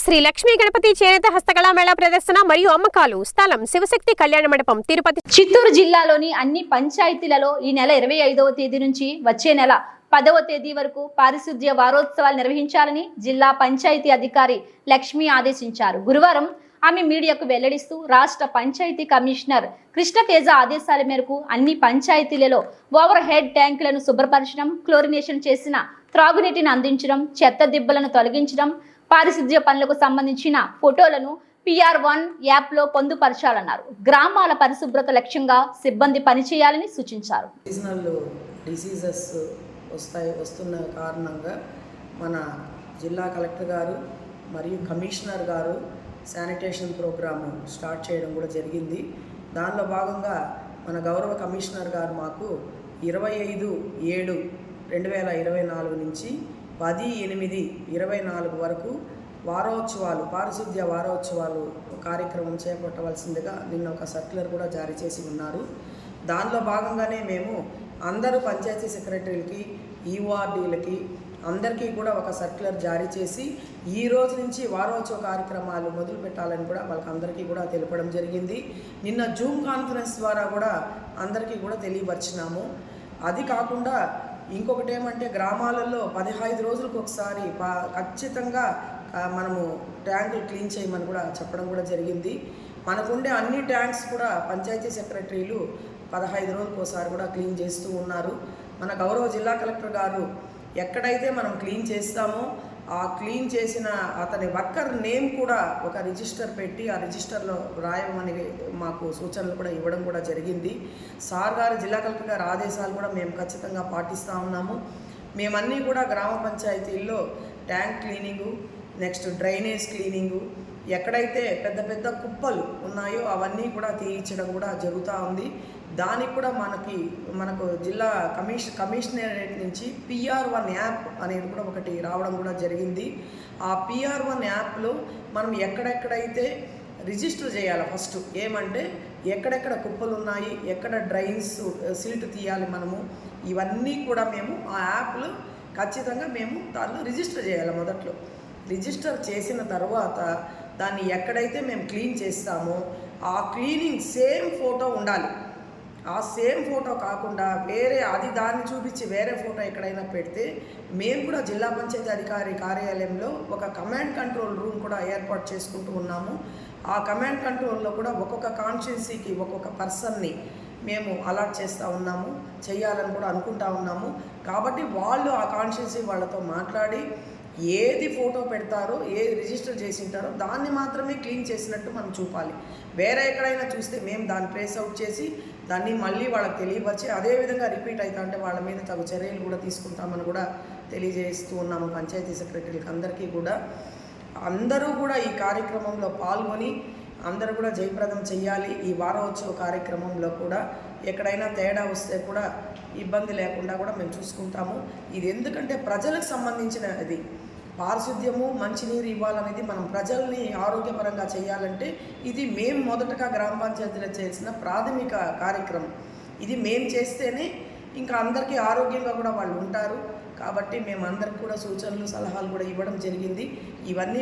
శ్రీ లక్ష్మీ గణపతి చేనేత హస్తకళా మేళా ప్రదర్శన మరియు అమ్మకాలు స్థలం శివశక్తి కళ్యాణ మండపం తిరుపతి చిత్తూరు జిల్లాలోని అన్ని పంచాయతీలలో ఈ నెల ఇరవై ఐదవ తేదీ నుంచి వచ్చే నెల పదవ తేదీ వరకు పారిశుద్ధ్య వారోత్సవాలు నిర్వహించాలని జిల్లా పంచాయతీ అధికారి లక్ష్మి ఆదేశించారు. గురువారం ఆమె మీడియాకు వెల్లడిస్తూ రాష్ట్ర పంచాయతీ కమిషనర్ కృష్ణతేజ ఆదేశాల మేరకు అన్ని పంచాయతీలలో ఓవర్ హెడ్ ట్యాంకులను శుభ్రపరచడం క్లోరినేషన్ చేసిన త్రాగునీటిని అందించడం చెత్త దిబ్బలను తొలగించడం పారిశుద్ధ్య పనులకు సంబంధించిన ఫోటోలను పిఆర్ వన్ యాప్లో పొందుపరచాలన్నారు. గ్రామాల పరిశుభ్రత లక్ష్యంగా సిబ్బంది పనిచేయాలని సూచించారు. సీజనల్ డిసీజెస్ వస్తాయి వస్తున్న కారణంగా మన జిల్లా కలెక్టర్ గారు మరియు కమిషనర్ గారు శానిటేషన్ ప్రోగ్రాము స్టార్ట్ చేయడం కూడా జరిగింది. దానిలో భాగంగా మన గౌరవ కమిషనర్ గారు మాకు ఇరవై ఐదు ఏడు రెండు వేల ఇరవై నాలుగు నుంచి పది ఎనిమిది ఇరవై నాలుగు వరకు వారోత్సవాలు పారిశుద్ధ్య వారోత్సవాలు కార్యక్రమం చేపట్టవలసిందిగా నిన్న ఒక సర్క్యులర్ కూడా జారీ చేసి ఉన్నారు. దానిలో భాగంగానే మేము అందరూ పంచాయతీ సెక్రటరీలకి ఈఓఆర్డీలకి అందరికీ కూడా ఒక సర్క్యులర్ జారీ చేసి ఈ రోజు నుంచి వారోత్సవ కార్యక్రమాలు మొదలు పెట్టాలని కూడా వాళ్ళకి అందరికీ కూడా తెలపడం జరిగింది. నిన్న జూమ్ కాన్ఫరెన్స్ ద్వారా కూడా అందరికీ కూడా తెలియపరిచినాము. అది కాకుండా ఇంకొకటి ఏమంటే గ్రామాలలో పదిహైదు రోజులకు ఒకసారి పా ఖచ్చితంగా మనము ట్యాంకులు క్లీన్ చేయమని కూడా చెప్పడం కూడా జరిగింది. మనకుండే అన్ని ట్యాంక్స్ కూడా పంచాయతీ సెక్రటరీలు పదహైదు రోజులకు ఒకసారి కూడా క్లీన్ చేస్తూ ఉన్నారు. మన గౌరవ జిల్లా కలెక్టర్ గారు ఎక్కడైతే మనం క్లీన్ చేస్తామో ఆ క్లీన్ చేసిన అతని వర్కర్ నేమ్ కూడా ఒక రిజిస్టర్ పెట్టి ఆ రిజిస్టర్లో రాయమని మాకు సూచనలు కూడా ఇవ్వడం కూడా జరిగింది. సార్ గారు జిల్లా కలెక్టర్ గారి ఆదేశాలు కూడా మేము ఖచ్చితంగా పాటిస్తూ ఉన్నాము. మేమన్నీ కూడా గ్రామ పంచాయతీల్లో tank cleaning next drainage cleaning ఎక్కడైతే పెద్ద పెద్ద కుప్పలు ఉన్నాయో అవన్నీ కూడా తీయించడం కూడా జరుగుతూ ఉంది. దానికి కూడా మనకి మనకు జిల్లా కమిష కమిషనరేట్ నుంచి పిఆర్ వన్ యాప్ అనేది కూడా ఒకటి రావడం కూడా జరిగింది. ఆ పిఆర్ వన్ యాప్లో మనం ఎక్కడెక్కడైతే రిజిస్టర్ చేయాలి ఫస్ట్ ఏమంటే ఎక్కడెక్కడ కుప్పలు ఉన్నాయి ఎక్కడ డ్రైన్స్ సిల్ట్ తీయాలి మనము ఇవన్నీ కూడా మేము ఆ యాప్లో ఖచ్చితంగా మేము దానిలో రిజిస్టర్ చేయాలి మొదట్లో. రిజిస్టర్ చేసిన తర్వాత దాన్ని ఎక్కడైతే మేము క్లీన్ చేస్తామో ఆ క్లీనింగ్ సేమ్ ఫోటో ఉండాలి. ఆ సేమ్ ఫోటో కాకుండా వేరే అది దాన్ని చూపించి వేరే ఫోటో ఎక్కడైనా పెడితే మేము కూడా జిల్లా పంచాయతీ అధికారి కార్యాలయంలో ఒక కమాండ్ కంట్రోల్ రూమ్ కూడా ఏర్పాటు చేసుకుంటూ ఉన్నాము. ఆ కమాండ్ కంట్రోల్లో కూడా ఒక్కొక్క కాన్స్టిట్యున్సీకి ఒక్కొక్క పర్సన్ని మేము అలాట్ చేస్తూ ఉన్నాము చేయాలని కూడా అనుకుంటా ఉన్నాము. కాబట్టి వాళ్ళు ఆ కాన్స్టిట్యున్సీ వాళ్ళతో మాట్లాడి ఏది ఫోటో పెడతారో ఏది రిజిస్టర్ చేసి ఉంటారో దాన్ని మాత్రమే క్లీన్ చేసినట్టు మనం చూపాలి. వేరే ఎక్కడైనా చూస్తే మేము దాన్ని ట్రేస్ అవుట్ చేసి దాన్ని మళ్ళీ వాళ్ళకి తెలియపరిచి అదేవిధంగా రిపీట్ అవుతా అంటే వాళ్ళ మీద తగు చర్యలు కూడా తీసుకుంటామని కూడా తెలియజేస్తూ ఉన్నాము పంచాయతీ సెక్రటరీలకు అందరికీ కూడా. అందరూ కూడా ఈ కార్యక్రమంలో పాల్గొని అందరూ కూడా జయప్రదం చేయాలి ఈ వారోత్సవ కార్యక్రమంలో కూడా ఎక్కడైనా తేడా వస్తే కూడా ఇబ్బంది లేకుండా కూడా మేము చూసుకుంటాము. ఇది ఎందుకంటే ప్రజలకు సంబంధించిన అది పారిశుద్ధ్యము మంచినీరు ఇవ్వాలనేది మనం ప్రజల్ని ఆరోగ్యపరంగా చేయాలంటే ఇది మేము మొదటగా గ్రామ పంచాయతీలో చేసిన ప్రాథమిక కార్యక్రమం. ఇది మేము చేస్తేనే ఇంకా అందరికీ ఆరోగ్యంగా కూడా వాళ్ళు ఉంటారు. కాబట్టి మేము అందరికి కూడా సూచనలు సలహాలు కూడా ఇవ్వడం జరిగింది. ఇవన్నీ